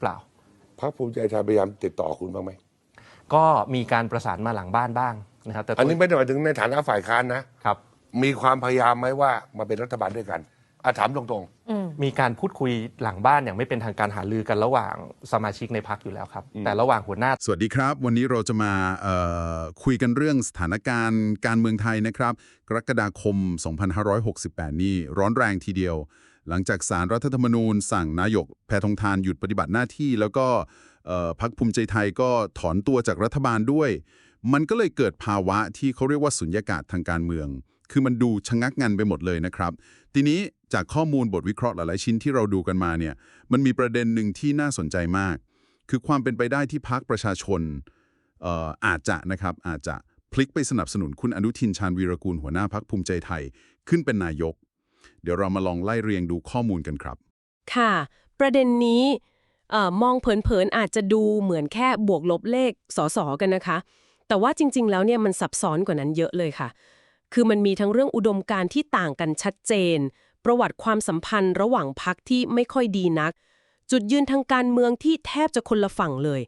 รือเปล่า พรรคภูมิใจไทยพยายามติดต่อคุณบ้างไหมก็มีการประสานมาหลังบ้านบ้างนะครับ แต่อันนี้ไม่ได้หมายถึงในฐานะฝ่ายค้านนะครับ มีความพยายามไหมว่ามาเป็นรัฐบาลด้วยกันอาถามตรงมีการพูดคุยหลังบ้านอย่างไม่เป็นทางการหารือกันระหว่างสมาชิกในพักอยู่แล้วครับ แต่ระหว่างหัวหน้า สวัสดีครับ วันนี้เราจะมาเอ่อคุยกันเรื่องสถานการณ์การเมืองไทยนะครับ กรกฎาคม 2568 นี่ร้อนแรงทีเดียว หลังจากสารรัฐธรรมนูญ สั่งนายกแพทองทานหยุดปฏิบัติหน้าที่ แล้วก็พักภูมิใจไทยก็ถอนตัวจากรัฐบาลด้วย มันก็เลยเกิดภาวะที่เขาเรียกว่าสุญญากาศทางการเมือง คือมันดูชะงักงันไปหมดเลยนะครับ ทีนี้จากข้อมูลบทวิเคราะห์หลายๆชิ้นที่เราดูกันมาเนี่ย มันมีประเด็นหนึ่งที่น่าสนใจมาก คือความเป็นไปได้ที่พักประชาชนอาจจะนะครับอาจจะพลิกไปสนับสนุนคุณอนุทินชาญวีรกูลหัวหน้าพักภูมิใจไทยขึ้นเป็นนายก เดี๋ยวเรามาลองไล่เรียงดูข้อมูลกันครับ ค่ะ ประเด็นนี้มองเผินๆอาจจะดูเหมือนแค่บวกลบเลขสอสอกันนะคะ แต่ว่าจริง ๆ แล้วเนี่ยมันซับซ้อนกว่านั้นเยอะเลยค่ะ คือมันมีทั้งเรื่องอุดมการณ์ที่ต่างกันชัดเจน ประวัติความสัมพันธ์ระหว่างพักที่ไม่ค่อยดีนัก จุดยืนทางการเมืองที่แทบจะคนละฝั่งเลย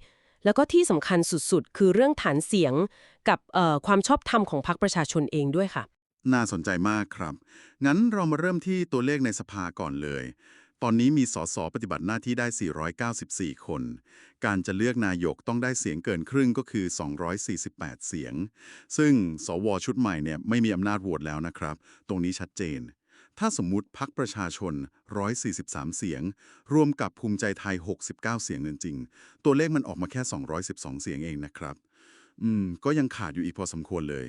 แล้วก็ที่สำคัญสุดๆ คือเรื่องฐานเสียงกับความชอบธรรมของพรรคประชาชนเองด้วยค่ะ น่าสนใจมากครับ งั้นเรามาเริ่มที่ตัวเลขในสภาก่อนเลย ตอนนี้มีสสปฏิบัติหน้าที่ได้ 494 คน การจะเลือกนายกต้องได้เสียงเกินครึ่งก็คือ 248 เสียง ซึ่งสวชุดใหม่เนี่ยไม่มีอำนาจโหวตแล้วนะครับ ตรงนี้ชัดเจน ถ้าสมมุติพักประชาชน 143 เสียง รวมกับภูมิใจไทย 69 เสียงจริงๆ ตัวเลขมันออกมาแค่ 212 เสียงเองนะครับ อืม ก็ยังขาดอยู่อีกพอสมควรเลย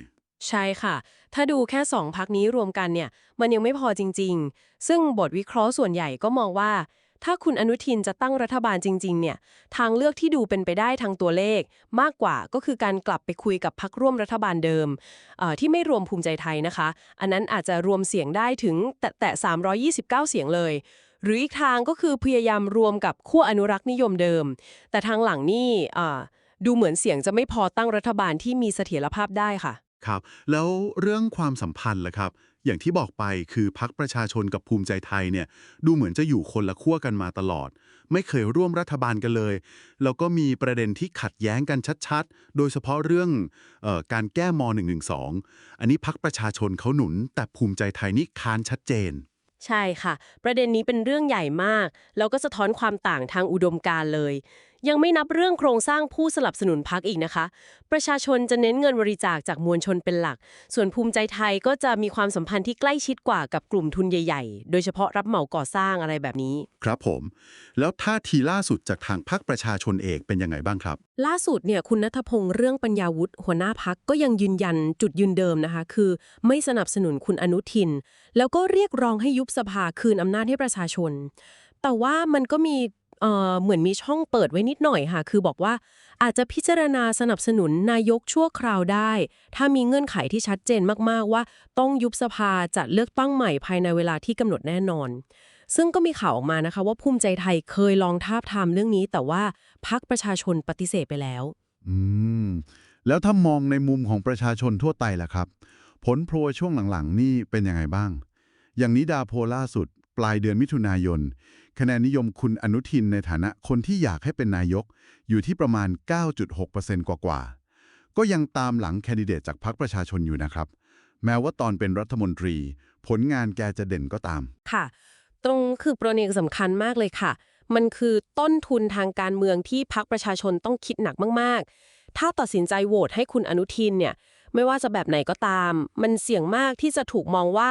ใช่ค่ะ ถ้าดูแค่สองพักนี้รวมกันเนี่ย มันยังไม่พอจริง ๆ ซึ่งบทวิเคราะห์ส่วนใหญ่ก็มองว่า ถ้าคุณอนุทินจะตั้งรัฐบาลจริง ๆ เนี่ย ทางเลือกที่ดูเป็นไปได้ทางตัวเลข มากกว่าก็คือการกลับไปคุยกับพักร่วมรัฐบาลเดิม ที่ไม่รวมภูมิใจไทยนะคะ อันนั้นอาจจะรวมเสียงได้ถึงแต่แต่329 เสียงเลย หรืออีกทางก็คือพยายามรวมกับขั้วอนุรักษ์นิยมเดิม แต่ทางหลังนี่ดูเหมือนเสียงจะไม่พอตั้งรัฐบาลที่มีเสถียรภาพได้ค่ะ ครับ แล้วเรื่องความสัมพันธ์ล่ะครับ อย่างที่บอกไปคือพักประชาชนกับภูมิใจไทยเนี่ย ดูเหมือนจะอยู่คนละขั้วกันมาตลอด ไม่เคยร่วมรัฐบาลกันเลย แล้วก็มีประเด็นที่ขัดแย้งกันชัดๆ โดยเฉพาะเรื่องออการแก้ม .112 อันนี้พักประชาชนเขาหนุน แต่ภูมิใจไทยนี่ค้านชัดเจนใช่ค่ะ ประเด็นนี้เป็นเรื่องใหญ่มาก แล้วก็สะท้อนความต่างทางอุดมการเลย ยังไม่นับเรื่องโครงสร้างผู้สนับสนุนพักอีกนะคะ ประชาชนจะเน้นเงินบริจาคจากมวลชนเป็นหลัก ส่วนภูมิใจไทยก็จะมีความสัมพันธ์ที่ใกล้ชิดกว่ากับกลุ่มทุนใหญ่ๆ โดยเฉพาะรับเหมาก่อสร้างอะไรแบบนี้ ครับผม แล้วท่าทีล่าสุดจากทางพักประชาชนเอกเป็นยังไงบ้างครับ ล่าสุดเนี่ยคุณนัทพงษ์เรื่องปัญญาวุฒิหัวหน้าพักก็ยังยืนยันจุดยืนเดิมนะคะ คือ ไม่สนับสนุนคุณอนุทิน แล้วก็เรียกร้องให้ยุบสภาคืนอำนาจให้ประชาชน แต่ว่ามันก็มี เอ่อเหมือนมีช่องเปิดไว้นิดหน่อยค่ะ คือบอกว่าอาจจะพิจารณาสนับสนุนนายกชั่วคราวได้ ถ้ามีเงื่อนไขที่ชัดเจนมากๆว่า ต้องยุบสภาจัดเลือกตั้งใหม่ภายในเวลาที่กำหนดแน่นอน ซึ่งก็มีข่าวออกมานะคะ ว่าภูมิใจไทยเคยลองทาบทามเรื่องนี้ แต่ว่าพักประชาชนปฏิเสธไปแล้ว อืม แล้วถ้ามองในมุมของประชาชนทั่วไปล่ะครับ ผลโพลช่วงหลังๆ นี่เป็นยังไงบ้าง อย่างนิดาโพลล่าสุด ปลายเดือนมิถุนายน คะแนนนิยมคุณอนุทินในฐานะคนที่อยากให้เป็นนายก อยู่ที่ประมาณ 9.6%กว่าๆก็ยังตามหลังแคนดิเดตจากพรรคประชาชนอยู่นะครับ แม้ว่าตอนเป็นรัฐมนตรี ผลงานแกจะเด่นก็ตาม ค่ะ ตรงคือประเด็นสำคัญมากเลยค่ะ มันคือต้นทุนทางการเมืองที่พักประชาชนต้องคิดหนักมาก ๆ ถ้าตัดสินใจโหวตให้คุณอนุทินเนี่ยไม่ว่าจะแบบไหนก็ตาม มันเสี่ยงมากที่จะถูกมองว่า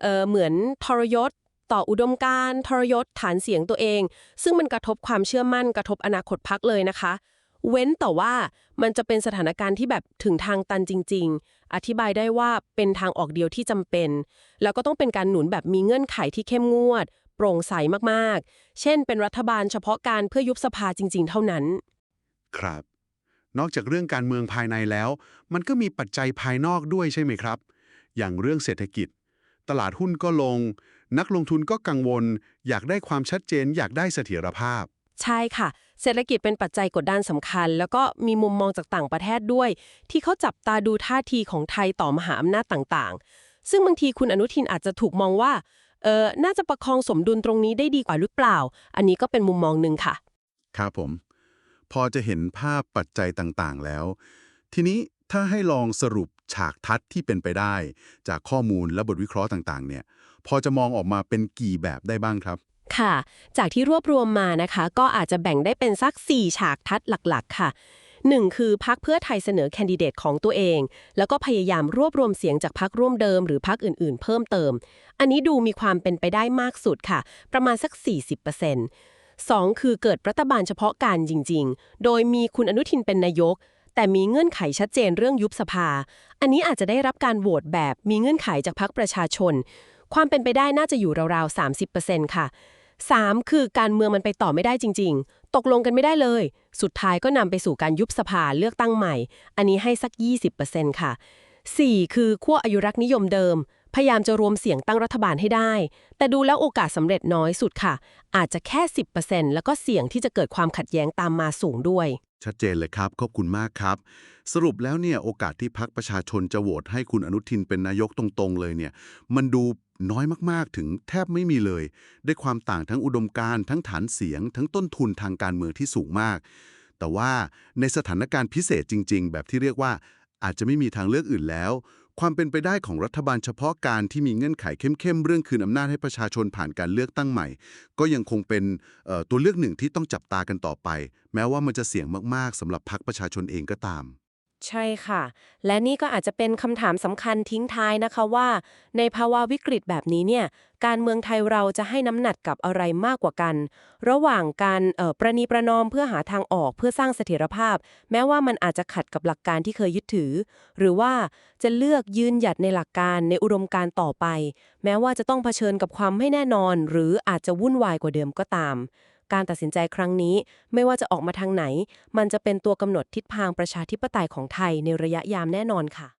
เออเหมือนทรยศ ต่ออุดมการณ์ทรยศฐานเสียงตัวเอง ซึ่งมันกระทบความเชื่อมั่นกระทบอนาคตพักเลยนะคะ เว้นแต่ว่ามันจะเป็นสถานการณ์ที่แบบถึงทางตันจริง ๆ อธิบายได้ว่าเป็นทางออกเดียวที่จำเป็น แล้วก็ต้องเป็นการหนุนแบบมีเงื่อนไขที่เข้มงวด โปร่งใสมากๆ เช่น เป็นรัฐบาลเฉพาะการเพื่อยุบสภาจริง ๆ เท่านั้น ครับนอกจากเรื่องการเมืองภายในแล้ว มันก็มีปัจจัยภายนอกด้วยใช่ไหมครับ อย่างเรื่องเศรษฐกิจ ตลาดหุ้นก็ลง นักลงทุนก็กังวล อยากได้ความชัดเจน อยากได้เสถียรภาพ ใช่ค่ะ เศรษฐกิจเป็นปัจจัยกดดันสำคัญ แล้วก็มีมุมมองจากต่างประเทศด้วย ที่เขาจับตาดูท่าทีของไทยต่อมหาอำนาจต่างๆ ซึ่งบางทีคุณอนุทินอาจจะถูกมองว่าเออน่าจะประคองสมดุลตรงนี้ได้ดีกว่าหรือเปล่า อันนี้ก็เป็นมุมมองหนึ่งค่ะ ครับผม พอจะเห็นภาพปัจจัยต่างๆแล้ว ทีนี้ถ้าให้ลองสรุป ฉากทัศน์ที่เป็นไปได้ จากข้อมูลและบทวิเคราะห์ต่างๆ เนี่ย พอจะมองออกมาเป็นกี่แบบได้บ้างครับ ค่ะ จากที่รวบรวมมานะคะ ก็อาจจะแบ่งได้เป็นสัก 4 ฉากทัศน์หลัก ๆ ค่ะ1คือพักเพื่อไทยเสนอแคนดิเดตของตัวเอง แล้วก็พยายามรวบรวมเสียงจากพักร่วมเดิมหรือพักอื่นๆ เพิ่มเติม อันนี้ดูมีความเป็นไปได้มากสุดค่ะ ประมาณสัก 40% 2 คือเกิดรัฐบาลเฉพาะการจริง ๆ โดยมีคุณอนุทินเป็นนายก แต่มีเงื่อนไขชัดเจนเรื่องยุบสภา อันนี้อาจจะได้รับการโหวตแบบมีเงื่อนไขจากพักประชาชน ความเป็นไปได้น่าจะอยู่ราวๆ 30%ค่ะ 3. คือการเมืองมันไปต่อไม่ได้จริง ๆ ตกลงกันไม่ได้เลย สุดท้ายก็นำไปสู่การยุบสภาเลือกตั้งใหม่ อันนี้ให้สัก 20%ค่ะ 4. คือขั้วอายุรักษ์นิยมเดิม พยายามจะรวมเสียงตั้งรัฐบาลให้ได้ แต่ดูแล้วโอกาสสำเร็จน้อยสุดค่ะ อาจจะแค่ 10%แล้วก็เสี่ยงที่จะเกิดความขัดแย้งตามมาสูงด้วย ชัดเจนเลยครับ ขอบคุณมากครับ สรุปแล้วเนี่ยโอกาสที่พักประชาชนจะโหวตให้คุณอนุทินเป็นนายกตรงๆ เลยเนี่ย มันดูน้อยมากๆ ถึงแทบไม่มีเลย ได้ความต่างทั้งอุดมการณ์ทั้งฐานเสียง ทั้งต้นทุนทางการเมืองที่สูงมาก แต่ว่าในสถานการณ์พิเศษจริง ๆ แบบที่เรียกว่าอาจจะไม่มีทางเลือกอื่นแล้ว ความเป็นไปได้ของรัฐบาลเฉพาะการที่มีเงื่อนไขเข้มๆ เรื่องคืนอำนาจให้ประชาชนผ่านการเลือกตั้งใหม่ ก็ยังคงเป็นตัวเลือกหนึ่งที่ต้องจับตากันต่อไป แม้ว่ามันจะเสี่ยงมากๆสำหรับพรรคประชาชนเองก็ตาม ใช่ค่ะ และนี่ก็อาจจะเป็นคำถามสำคัญทิ้งท้ายนะคะว่า ในภาวะวิกฤตแบบนี้เนี่ย การเมืองไทยเราจะให้น้ำหนักกับอะไรมากกว่ากัน ระหว่างการประนีประนอมเพื่อหาทางออกเพื่อสร้างเสถียรภาพ แม้ว่ามันอาจจะขัดกับหลักการที่เคยยึดถือ หรือว่าจะเลือกยืนหยัดในหลักการในอุดมการต่อไป แม้ว่าจะต้องเผชิญกับความไม่แน่นอน หรืออาจจะวุ่นวายกว่าเดิมก็ตาม การตัดสินใจครั้งนี้ ไม่ว่าจะออกมาทางไหน มันจะเป็นตัวกำหนดทิศทางประชาธิปไตยของไทยในระยะยามแน่นอนค่ะ